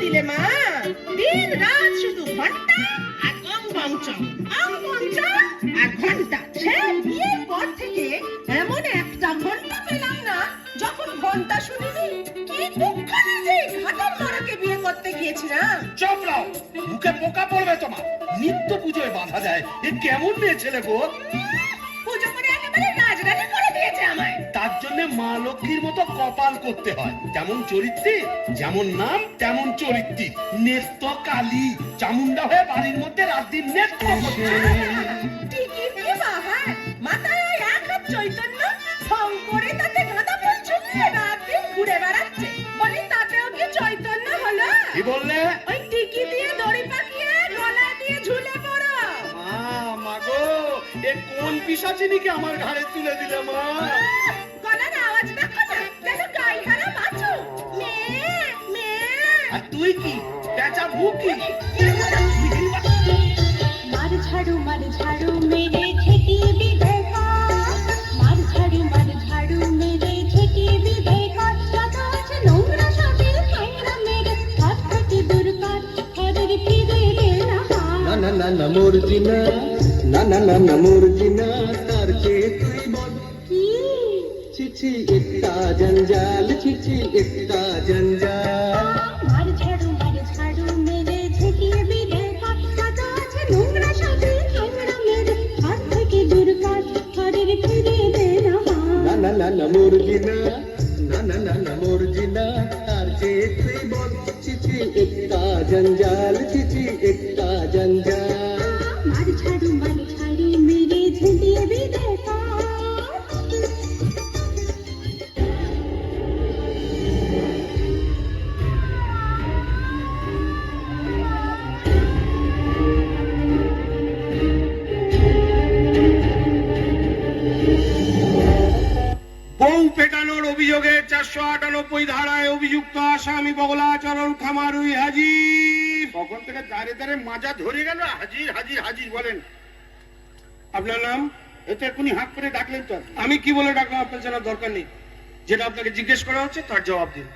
দিলে মা? দিন রাত শুধু ঘণ্টা আর আর সে বিয়ের পর থেকে এমন একটা ঘণ্টা পেলাম না যখন ঘণ্টা শুনিনি কি দুঃখ যে ঘাটার মরাকে বিয়ে করতে গিয়েছিলাম। চপড়াও মুখে পোকা পড়বে তোমার। নিত্য পুজোয় বাধা দেয়। এ কেমন মেয়ে ছেলে গো? পুজো করে একেবারে রাজরানি তার জন্য মা লক্ষ্মীর মতো কপাল করতে হয়। যেমন চরিত্রে যেমন নাম তেমন চরিত্রী। নেত্য কালী চামুন্ডা হয়ে বাড়ির মধ্যে রাত দিন নেত্য চৈতন্য তাতে গাঁদা ফুল রাত দিন ঘুরে বেড়াচ্ছে। বলি তাতেও কি চৈতন্য হলো? কি বললে? ওই টিকি দিয়ে দড়ি পাকিয়ে গলায় দিয়ে ঝুলে পড়ো। মা মাগো এ কোন পিসাচিনিকে আমার ঘাড়ে তুলে দিলে মা? তুই কি? পেঁচা ভুকি মার ঝাড়ু মার ঝাড়ু মেরে ছেটিয়ে বিদায় কর মার ঝাড়ু মার ঝাড়ু মেরে বিদায় কর রাখা আছে নোংরা সবে নোংরা মেরে হাত থেকে দূর কর ঘরের ফিরে এলে না না না না না। মর্জিনা না না না না। মর্জিনা তার চেয়ে তুই বল? কি? চিচি একটা জঞ্জাল চিচি একটা জঞ্জাল। জঞ্জাল চিচি একটা জঞ্জাল। অভিযোগে চারশো আটানব্বই ধারায় অভিযুক্ত আসামি বগলাচরণ খামারুই হাজির। তখন থেকে দাঁড়ে দাঁড়ে মাজা ধরে গেল হাজির হাজির হাজির বলেন। আপনার নাম? এতে এখনই হাত করে ডাকলেন তো আমি কি বলে ডাকলাম আপনার জানার দরকার নেই। যেটা আপনাকে জিজ্ঞেস করা হচ্ছে তার জবাব দিন।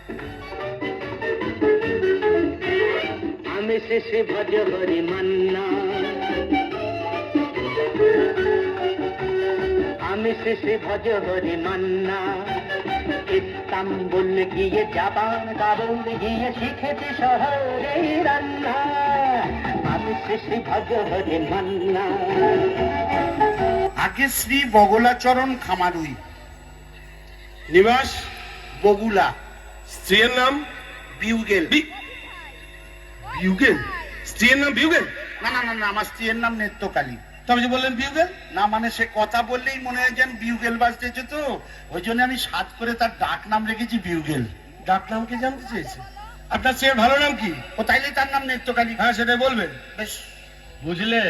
আমি শেষে ভজ হরি মান্না। আমি শেষে ভজ হরি মান্না। ইস্তাম্বুল গিয়ে জাপান কাবুল গিয়ে শিখেছি শহরে রান্না। আমি শেষে ভজ মান্না। আগে শ্রী বগলাচরণ খামারুই। নিবাস বগুলা। স্ত্রীর নাম বিউগেল। বিউগেল? স্ত্রীর নাম বিউগেল? না না না, আমার স্ত্রীর নাম নেত্যকালী। তবে যে বললেন বিউগেল? না মানে সে কথা বললেই মনে হয় যেন বিউগেল বাজতেছে তো। ওই জন্য আমি সাত করে তার ডাক নাম রেখেছি বিউগেল। ডাক নাম কি জানতে চেয়েছে। আপনার স্ত্রীর ভালো নাম কি? ও তাইলে তার নাম নেত্যকালী। হ্যাঁ সেটা বলবেন। বেশ। বুঝলে?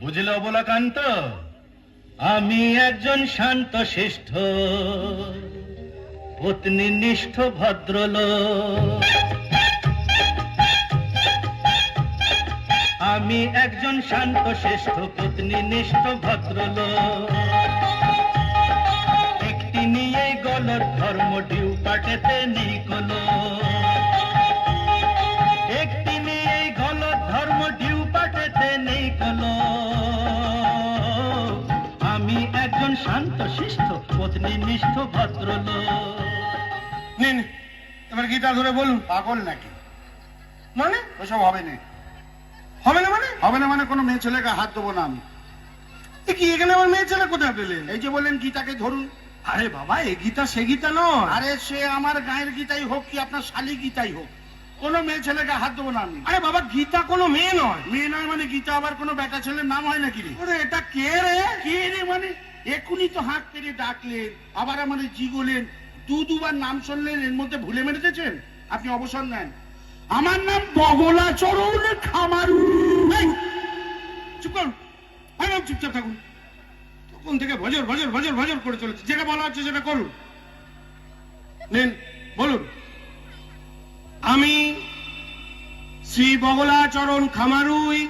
বুঝলে অবলাকান্ত? আমি একজন শান্ত শ্রেষ্ঠ পত্নী নিষ্ঠ ভদ্রলোক। আমি একজন শান্ত শ্রেষ্ঠ পত্নী নিষ্ঠ ভদ্রলোক। একটি নিয়ে গলর ধর্ম ডিউ পাটেতে নেই কোনো একটি নিয়ে গলত ধর্ম ডিউ পাটেতে নেই কোনো আমি একজন শান্ত শিষ্ট পত্নী নিষ্ঠ ভদ্রলোক। নিন এবার গীতা ধরে বলুন। পাগল নাকি? মানে? ওসব হবে না। হবে না মানে? হবে না মানে কোনো মেয়ে ছেলেকে হাত দেবো না আমি। এ কি এখানে আমার মেয়ে ছেলে কোথায় পেলেন? এই যে বললেন গীতাকে ধরুন। আরে বাবা এ গীতা সে গীতা নয়। আরে সে আমার গায়ের গীতাই হোক কি আপনার শালি গীতাই হোক কোনো মেয়ে ছেলেকে হাত দেবো না আমি। আরে বাবা গীতা কোনো মেয়ে নয়। মেয়ে নয় মানে গীতা আবার কোনো বেটা ছেলের নাম হয় নাকি রে? আরে এটা কে রে? কে রে মানে? এক্ষুনি তো হাত পেরে ডাকলেন আবার আমাদের জিগোলেন দু দুবার নাম শুনলেন এর মধ্যে ভুলে মেরেতেছেন আপনি অবসর নেন। আমার নাম বগলাচরণ খামারু। চুপ করুন। চুপচাপ থাকুন। তখন থেকে ভজর ভজর ভজর ভজর করে চলেছে। যেটা বলা হচ্ছে সেটা করুন। নিন, বলুন। আমি শ্রী বগলাচরণ খামারুই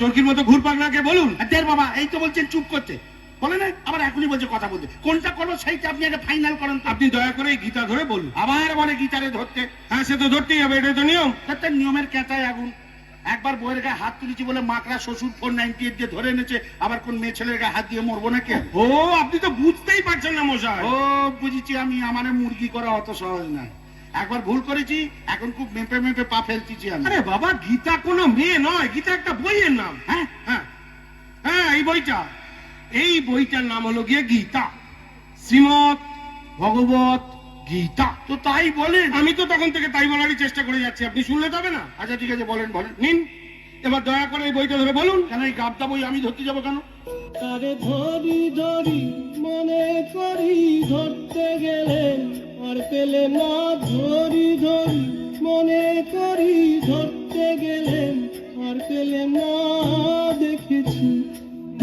চরকির মতো ঘুরপাক না বলুন। দের বাবা এই তো বলছেন চুপ করতে বলে না আবার এখনই বলছে কথা বলতে। কোনটা করব সেইটা আপনি আগে ফাইনাল করেন আপনি দয়া করে গীতা ধরে বলুন। আবার বলে গিটারে ধরতে। হ্যাঁ সে তো ধরতেই হবে এটাই তো নিয়ম। তার নিয়মের কেঁচায় আগুন। একবার বইয়ের গায়ে হাত তুলেছি বলে মাকড়া শ্বশুর ফোর নাইনটি এইট দিয়ে ধরে এনেছে। আবার কোন মেয়ে ছেলের গায়ে হাত দিয়ে মরবো না কে ও আপনি তো বুঝতেই পারছেন না মশাই। ও বুঝেছি আমি আমার মুরগি করা অত সহজ না একবার ভুল করেছি এখন খুব মেপে মেপে পা ফেলতেছি আমি। আরে বাবা গীতা কোনো মেয়ে নয় গীতা একটা বইয়ের নাম। হ্যাঁ? হ্যাঁ। হ্যাঁ এই বইটা। এই বইটার নাম হলো গিয়ে গীতা। শ্রীমৎ ভগবত গীতা। তো তাই বলেন আমি তো তখন থেকে তাই বলারই চেষ্টা করে যাচ্ছি। আপনি শুনলে তবে না? আচ্ছা ঠিক আছে বলেন বলেন। নিন। এবার দয়া করে এই বইটা ধরে বলুন। কেন এই গাবটা বই আমি ধরতে যাব কেন? তারে ধরি ধরি মনে করি ধরতে গেলে আর পেলে না ধরি ধরি, মনে করি ধরতে গেলে আর পেলে না দেখেছি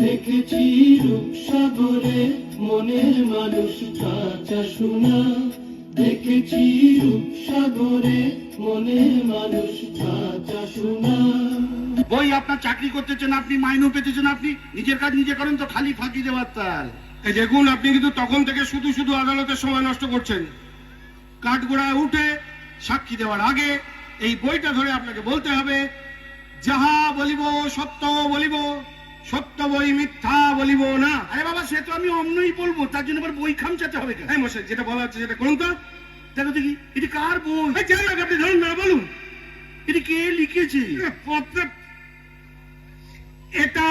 দেখেছি রূপসাগরে মনের মানুষ কাঁচা শোনা দেখেছি রূপসাগরে মনের মানুষ কাঁচা শোনা বই আপনার চাকরি করতেছেন আপনি, মাইনেও পেতেছেন আপনি, নিজের কাজ নিজে করেন তো খালি ফাঁকি দেওয়ার তার। দেখুন, আপনি কিন্তু তখন থেকে শুধু শুধু আদালতের সময় নষ্ট করছেন। কাঠগোড়ায় উঠে সাক্ষী দেওয়ার আগে এই বইটা ধরে আপনাকে বলতে হবে যাহা বলিব সত্য বলিব সত্য বই মিথ্যা বলিব না। আরে বাবা সে তো আমি অন্যই বলব তার জন্য আবার বই খামচাতে হবে কেন? এই মশাই যেটা বলা হচ্ছে সেটা করুন তো। দেখো দেখি এটি কার বই? জানি না, আপনি ধরুন না বলুন। এটি কে লিখেছে? এটা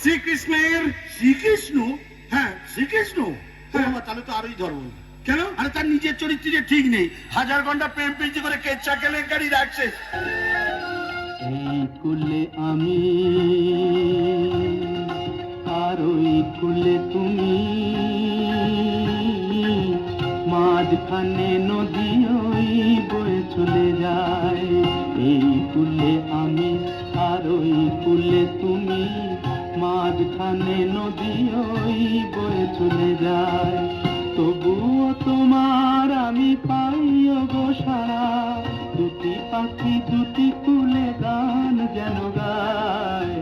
শ্রীকৃষ্ণের শ্রীকৃষ্ণ? হ্যাঁ। শ্রীকৃষ্ণ? হ্যাঁ। তাহলে তো আরোই ধরবো কেন? আরে তার নিজের চরিত্রে ঠিক নেই। হাজার ঘণ্টা প্রেম প্রীতি করে কেচ্ছা কেলেঙ্কারি রাখছে। এই কুলে আমি আর ওই কুলে তুমি, মাঝখানে নদী ওই বয়ে চলে যায়। এই কুলে আমি আর ওই কুলে তুমি, মাঝখানে নদী ওই বয়ে চলে যায়। তবুও তোমার আমি পাইও গো সারা। দুটি পাখি, দুটি কুলে গান যেন গায়।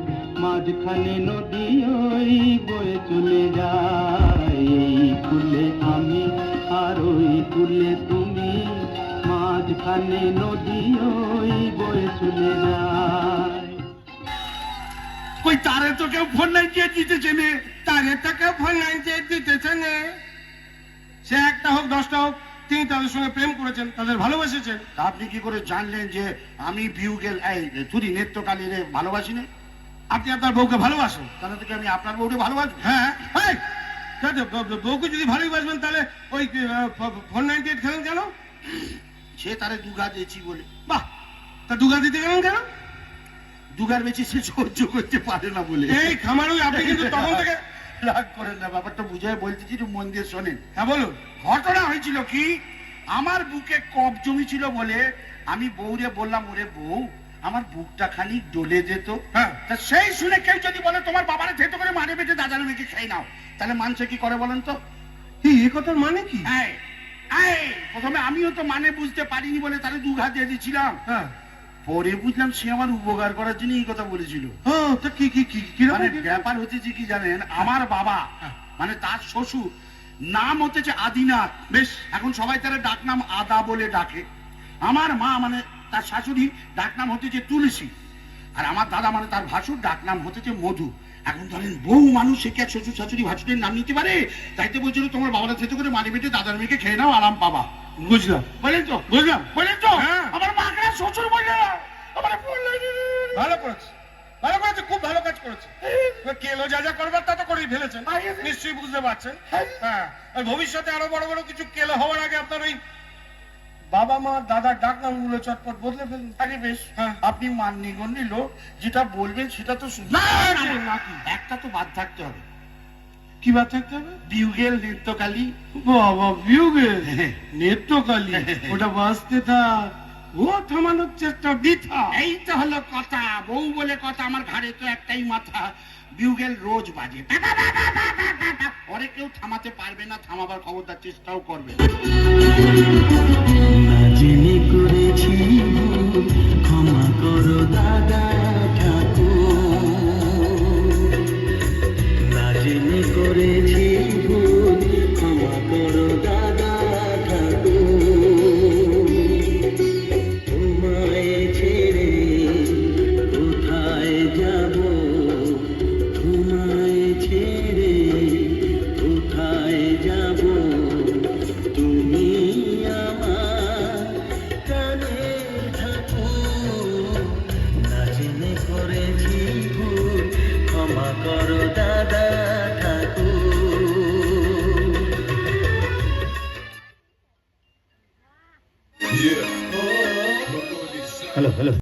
মাঝখানে নদী ওই বয়ে চলে যায়। এই কুলে আমি আর ওই কুলে তুমি। মাঝখানে নদী ওই বয়ে চলে যায়। কই তারে তো কেউ ফোন নাই দিয়ে দিতেছে নে। তাদের টাকা ফোন লাইন চেয়ে দিতেছে নে। সে একটা হোক দশটা হোক তিনি তাদের সঙ্গে প্রেম করেছেন তাদের ভালোবেসেছেন। আপনি কি করে জানলেন যে আমি বিউগেল এই তুরি নেত্রকালীরে ভালোবাসি না? আপনি আপনার বউকে ভালোবাসেন? তাহলে থেকে আমি আপনার বউরে ভালোবাসবো? হ্যাঁ বউকে যদি ভালোবাসবেন তাহলে ওই ফোন নাইনটি এইট খেলেন কেন? সে তারে দুগা দিয়েছি বলে। বাহ তা দুগা দিতে গেলেন কেন? দুগার বেশি সে সহ্য করতে পারে না বলে। এই খামারুই আপনি কিন্তু তখন থেকে রাগ করেন না ব্যাপারটা মন দিয়ে শোনেন। হ্যাঁ বলুন। ঘটনা হয়েছিল কি? আমার বুকে কপ বলে আমি বউরে বললাম ওরে বউ আমার বুকটা খালি ডলে যেত। হ্যাঁ তা সেই শুনে কেউ যদি বলে তোমার বাবারে থেতো করে মারে বেটে দাদার মেয়েকে খেয়ে নাও। তাহলে মানুষে কি করে বলেন তো? এ কথার মানে কি? এই, প্রথমে আমিও তো মানে বুঝতে পারিনি বলে তাহলে দু ঘা দিয়ে দিচ্ছিলাম হ্যাঁ। পরে বুঝলাম সে আমার উপকার করার জন্য এই কথা বলেছিল। ও কি কি কি মানে ব্যাপার হচ্ছে যে কি জানেন আমার বাবা হ্যাঁ। মানে তার শ্বশুর নাম হচ্ছে আদিনাথ। বেশ এখন সবাই তার ডাকনাম আদা বলে ডাকে। আমার মা মানে তার শাশুড়ি ডাকনাম হচ্ছে যে তুলসী। আর আমার দাদা মানে তার ভাসুর ডাকনাম হচ্ছে যে মধু। এখন ধরেন বহু মানুষ সে কি এক শ্বশুর শাশুড়ি ভাসুরের নাম নিতে পারে? তাইতে বলছিল তোমার বাবারা থেতে করে মারি বেটে দাদার মেয়েকে খেয়ে নাও আরাম পাবা। বুঝলাম। বলেন তো বুঝলাম বলেন তো? হ্যাঁ। আমার মাকে শ্বশুর বলে আমার বললেন ভালো করেছে। ভালো করেছে খুব ভালো কাজ করেছে। কেলো যা যা করবার তা তো করেই ফেলেছেন। নিশ্চয়ই বুঝতে পারছেন। হ্যাঁ। ভবিষ্যতে আরও বড় বড় কিছু কেলো হওয়ার আগে আপনার ওই বাবা মা দাদার ডাক নামগুলো চটপট বদলে ফেলুন। আরে বেশ। হ্যাঁ। আপনি মাননি গন্ডি লোক যেটা বলবেন সেটা তো শুন- না, না, না, না, না, না, একটা তো বাদ থাকতে হবে। কি বাদ থাকতে হবে? বিউগেল নৃত্যকালী। বাবা বিউগে নেত্রকালী ওটা বাঁচতে থাক। ও থামানোর চেষ্টা বৃথা। এই তো হলো কথা। বউ বলে কথা আমার ঘাড়ে তো একটাই মাথা। বিউগেল রোজ বাজে। পরে কেউ থামাতে পারবে না থামাবার খবরদার চেষ্টাও করবে না। না জেনে করেছি